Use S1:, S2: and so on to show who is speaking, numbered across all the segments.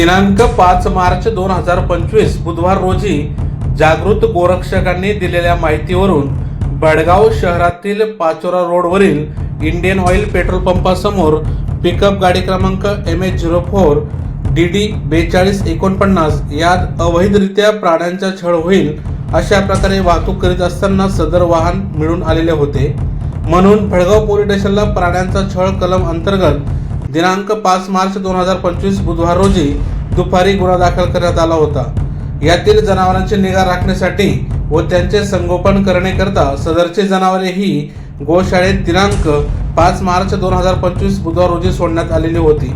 S1: दिनांक पाच मार्च दोन हजार पंचवीस बुधवार रोजी जागृत गोरक्षकांनी दिलेल्या माहितीवरून बडगाव शहरातील पाचोरा रोडवरील इंडियन ऑइल पेट्रोल पंपासमोर पिकअप गाडी क्रमांक M H zero four D D बेचाळीस एकोणपन्नास यात अवैधरित्या प्राण्यांचा छळ होईल अशा प्रकारे वाहतूक करीत असताना सदर वाहन मिळून आलेले होते. म्हणून भडगाव पोलीस स्टेशनला प्राण्यांचा छळ कलम अंतर्गत दिनांक पाच मार्च दोन हजार पंचवीस बुधवार रोजी दुपारी गुन्हा दाखल करण्यात आला होता. यातील जनावरांची निगा राखण्यासाठी व त्यांचे संगोपन करण्याकरता सदरचे जनावरे ही गोशाळेत दिनांक पाच मार्च दोन हजार पंचवीस बुधवार रोजी सोडण्यात आलेली होती.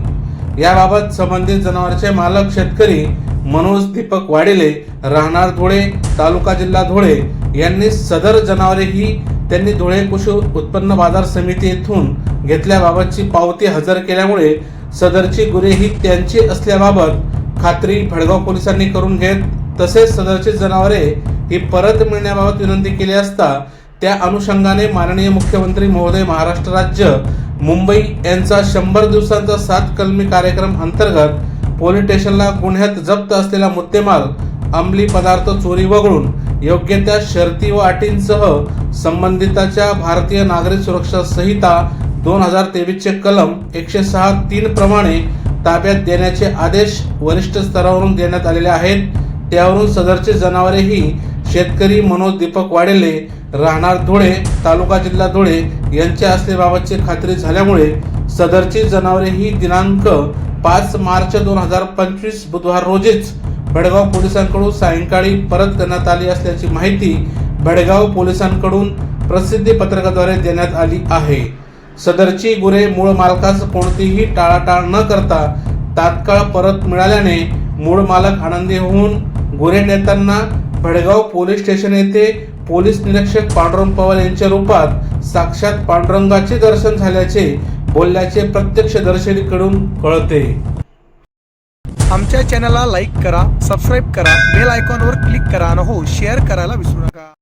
S1: याबाबत संबंधित जनावरांचे मालक शेतकरी मनोज दीपक वाडेले राहणार धुळे तालुका जिल्हा धुळे यांनी सदर जनावरे ही त्यांनी धुळे कृषी उत्पन्न बाजार समिती येथून घेतल्याबाबतची पावती हजर केल्यामुळे सदरची गुरे ही त्यांची असल्याबाबत खात्री भडगाव पोलिसांनी करून घेत तसेच सदरची जनावरे ही परत मिळण्याबाबत विनंती केली असता त्या अनुषंगाने माननीय मुख्यमंत्री महोदय महाराष्ट्र राज्य मुंबई यांचा शंभर दिवसांचा सात कलमी कार्यक्रम अंतर्गत पोलीस स्टेशनला गुन्ह्यात जप्त असलेला मुद्देमाल अंमली पदार्थ चोरी वगळून योग्य त्या शर्ती व अटींसह संबंधिताच्या भारतीय नागरिक सुरक्षा संहिता दोन हजार तेवीसचे कलम एकशे सहा तीन प्रमाणे ताब्यात देण्याचे आदेश वरिष्ठ स्तरावरून देण्यात आलेले आहेत. त्यावरून सदरचे जनावरेही शेतकरी मनोज दीपक वाडेले राहणार धुळे तालुका जिल्हा धुळे यांच्या असल्याबाबतची खात्री झाल्यामुळे सदरची जनावरे ही दिनांक पाच मार्च दोन हजार पंचवीस बुधवार रोजीच भडगाव पोलिसांकडून सायंकाळी परत करण्यात आली असल्याची माहिती भडगाव पोलिसांकडून प्रसिद्धी पत्रकाद्वारे देण्यात आली आहे. सदरची गुरे मूळ मालकास कोणतीही टाळाटाळ न करता तात्काळ परत मिळाल्याने मूळ मालक आनंदी होऊन गुरे नेत्यांना भडगाव पोलीस स्टेशन येथे पोलीस निरीक्षक पांडुरंग पवार यांच्या रूपात साक्षात पांडुरंगाचे दर्शन झाल्याचे बोलल्याचे प्रत्यक्षदर्शनीकडून कळते.
S2: आमच्या चॅनलला लाईक करा सबस्क्राईब करा बेल आयकॉनवर क्लिक करा आणि हो शेअर करायला विसरू नका.